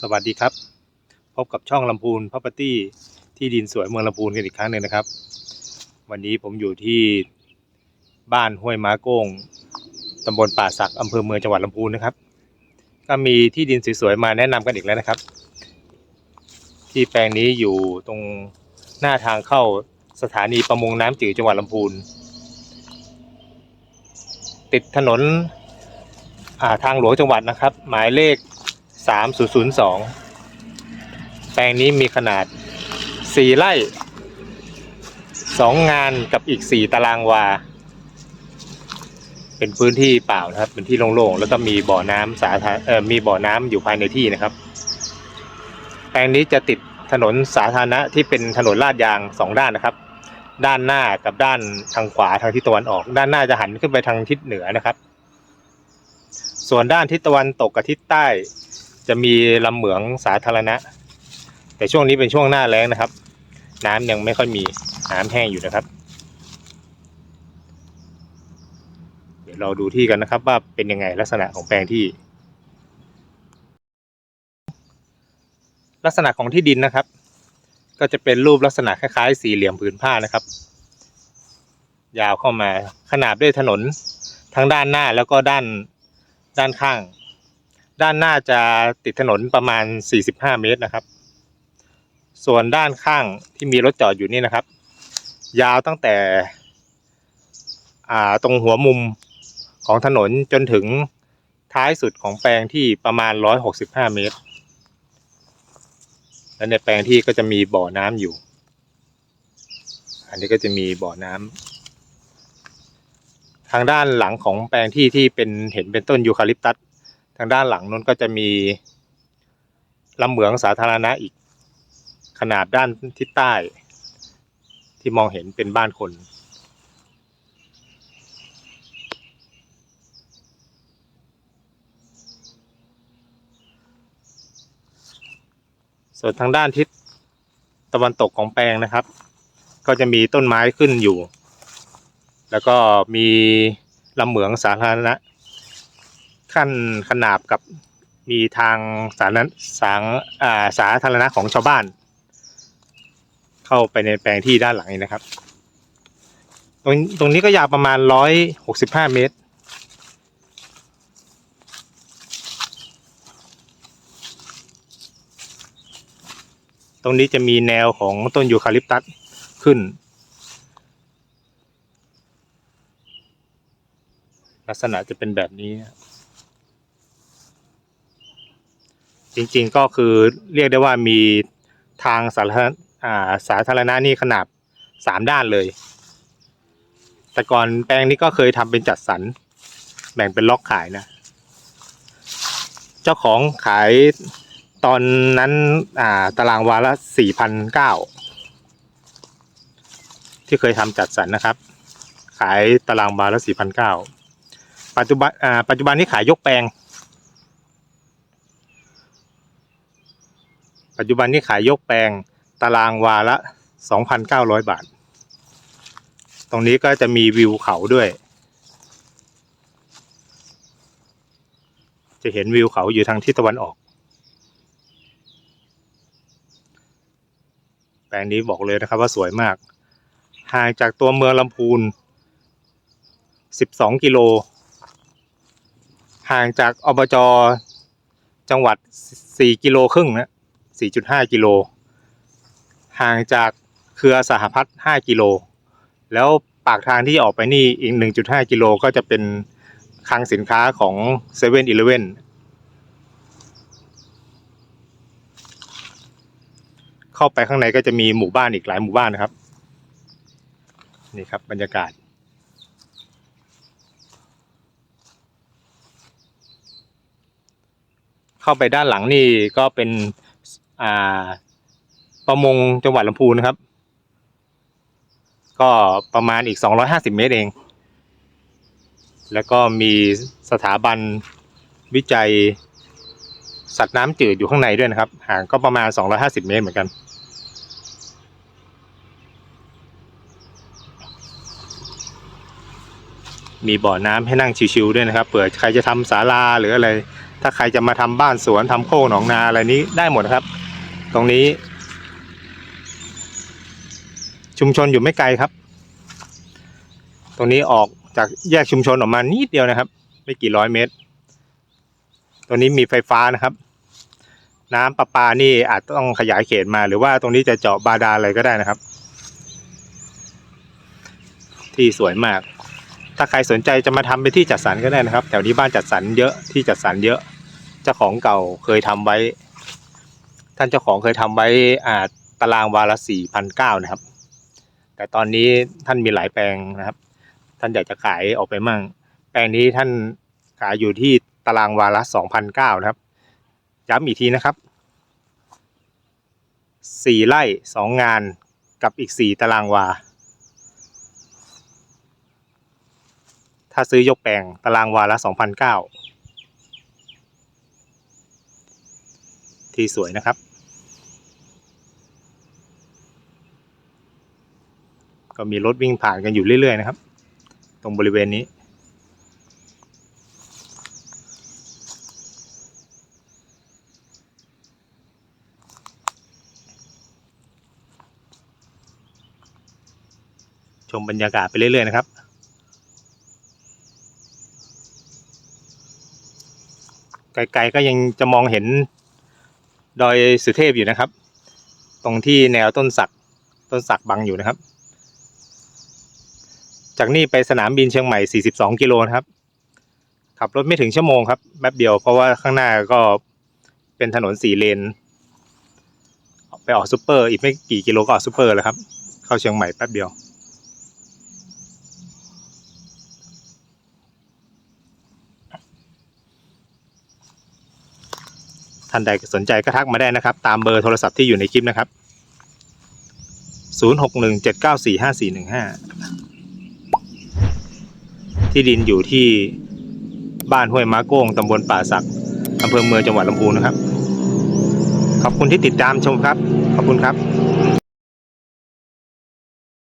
สวัสดีครับ พบกับช่องลำพูนพ r o p e r t y ที่ดินสวยเมืองลำพูนกันอีกครั้งหนึ่งนะครับ วันนี้ผมอยู่ที่บ้านห้วยม้าโก้งตำบลป่าสักอำเภอเมืองจังหวัดลำพูนนะครับ ก็มีที่ดินสวยๆมาแนะนำกันอีกแล้วนะครับ ที่แปลงนี้อยู่ตรงหน้าทางเข้าสถานีประมงน้ำจืดจังหวัดลำพูน ติดถนนาทางหลวงจังหวัดนะครับ หมายเลข 3002 แปลงนี้มีขนาด 4 ไร่ 2 งานกับอีก 4 ตารางวา เป็นพื้นที่เปล่านะครับ เป็นที่โล่งๆ แล้วก็มีบ่อน้ำสาธารเอ่อมีบ่อน้ำอยู่ภายในที่นะครับ แปลงนี้จะติดถนนสาธารณะที่เป็นถนนลาดยางสองด้านนะครับ ด้านหน้ากับด้านทางขวาทางทิศตะวันออก ด้านหน้าจะหันขึ้นไปทางทิศเหนือนะครับส่วนด้านทิศตะวันตกกับทิศใต้ จะมีลำเหมืองสาธารณะ แต่ช่วงนี้เป็นช่วงหน้าแล้งนะครับ น้ำยังไม่ค่อยมีน้ำแห้งอยู่นะครับ เดี๋ยวเราดูที่กันนะครับ ว่าเป็นยังไงลักษณะของแปลงที่ ลักษณะของที่ดินนะครับ ก็จะเป็นรูปลักษณะคล้ายๆ สี่เหลี่ยมผืนผ้านะครับ ยาวเข้ามาขนาบด้วยถนนทั้งด้านหน้าแล้วก็ด้านด้านข้าง ด้านหน้าจะติดถนนประมาณ 45 เมตรนะครับ ส่วนด้านข้างที่มีรถจอดอยู่นี่นะครับ ยาวตั้งแต่ตรงหัวมุมของถนนจนถึงท้ายสุดของแปลงที่ประมาณ 165 เมตร และในแปลงที่ก็จะมีบ่อน้ำอยู่ อันนี้ก็จะมีบ่อน้ำทางด้านหลังของแปลงที่ที่เป็นเห็นเป็นต้นยูคาลิปตัส ทางด้านหลังนู้นก็จะมีลำเหมืองสาธารณะอีก ขนาดด้านทิศใต้ ที่มองเห็นเป็นบ้านคน ส่วนทางด้านทิศตะวันตกของแปลงนะครับ ก็จะมีต้นไม้ขึ้นอยู่ แล้วก็มีลำเหมืองสาธารณะ ขั้นขนาบกับมีทางสาธารณะสางอ่าสาธารณะของชาวบ้าน เข้าไปในแปลงที่ด้านหลังนี้นะครับ ตรงตรงนี้ก็ยาวประมาณร้อยหกสิบห้าเมตร ตรงนี้จะมีแนวของต้นยูคาลิปตัสขึ้น ลักษณะจะเป็นแบบนี้ จริงๆก็คือเรียกได้ว่ามีทางสาธารณาสาธารณะนี่ขนาดสามด้านเลย แต่ก่อนแปลงนี้ก็เคยทำเป็นจัดสรรแบ่งเป็นล็อกขายนะ เจ้าของขายตอนนั้นอ่าตารางวาละสี่พันเก้าที่เคยทำจัดสรรนะครับ ขายตารางวาละสี่พันเก้าปัจจุบันอ่าปัจจุบันนี้ขายยกแปลง ปัจจุบันนี้ขายยกแปลงตารางวาละสองพันเก้าร้อยบาท ตรงนี้ก็จะมีวิวเขาด้วย จะเห็นวิวเขาอยู่ทางทิศตะวันออก แปลงนี้บอกเลยนะครับว่าสวยมาก ห่างจากตัวเมืองลำพูน 12 กิโล ห่างจากอบจจังหวัด 4 กิโลครึ่งนะ 4.5 กิโล ห่างจากเครือสหพัฒน์5กิโล แล้วปากทางที่ออกไปนี่อีก 1.5 กิโลก็จะเป็นคลังสินค้าของ7 e เ e ่ e อเข้าไปข้างในก็จะมีหมู่บ้านอีกหลายหมู่บ้านนะครับ นี่ครับบรรยากาศเข้าไปด้านหลังนี่ก็เป็น อ่า ประมงจังหวัดลำพูนนะครับ ก็ประมาณอีก 250 เมตรเอง แล้วก็มีสถาบันวิจัย สัตว์น้ำจืดอยู่ข้างในด้วยนะครับ ห่างก็ประมาณ 250 เมตรเหมือนกันมีบ่อน้ำให้นั่งชิวๆด้วยนะครับ เผื่อใครจะทำศาลาหรืออะไร ถ้าใครจะมาทำบ้านสวนทำโค้งหนองนาอะไรนี้ได้หมดนะครับ ตรงนี้ ชุมชนอยู่ไม่ไกลครับ ตรงนี้ออกจากแยกชุมชนออกมานิดเดียวนะครับ ไม่กี่ร้อยเมตร ตรงนี้มีไฟฟ้านะครับ น้ำประปานี่อาจต้องขยายเขตมาหรือว่าตรงนี้จะเจาะบาดาลอะไรก็ได้นะครับ ที่สวยมาก ถ้าใครสนใจจะมาทำเป็นที่จัดสรรก็ได้นะครับ แถวนี้บ้านจัดสรรเยอะที่จัดสรรเยอะเจ้าของเก่าเคยทำไว้ ท่านเจ้าของเคยทำไว้อ่าตารางวาละสี่พันเก้านะครับ แต่ตอนนี้ท่านมีหลายแปลงนะครับ ท่านอยากจะขายออกไปมั่ง แปลงนี้ท่านขายอยู่ที่ตารางวาละสองพันเก้านะครับ ย้ำอีกทีนะครับสี่ไร่สองงานกับอีกสี่ตารางวา ถ้าซื้อยกแปลงตารางวาละสองพันเก้าที่สวยนะครับ ก็มีรถวิ่งผ่านกันอยู่เรื่อยๆนะครับ ตรงบริเวณนี้ ชมบรรยากาศไปเรื่อยๆนะครับไกลๆก็ยังจะมองเห็นดอยสุเทพอยู่นะครับ ตรงที่แนวต้นสักต้นสักบังอยู่นะครับ จากนี่ไปสนามบินเชียงใหม่ 42 กิโลนะครับ ขับรถไม่ถึงชั่วโมงครับแป๊บเดียวเพราะว่าข้างหน้าก็เป็นถนนสี่เลน ไปออกซูเปอร์อีกไม่กี่กิโลก็ออกซูเปอร์แล้วครับ เข้าเชียงใหม่แป๊บเดียว ท่านใดสนใจก็ทักมาได้นะครับ ตามเบอร์โทรศัพท์ที่อยู่ในคลิปนะครับ 0617945415 ที่ดินอยู่ที่บ้านห้วยม้าโก้งตำบลป่าสักอำเภอเมืองจังหวัดลำพูนนะครับ ขอบคุณที่ติดตามชมครับ ขอบคุณครับ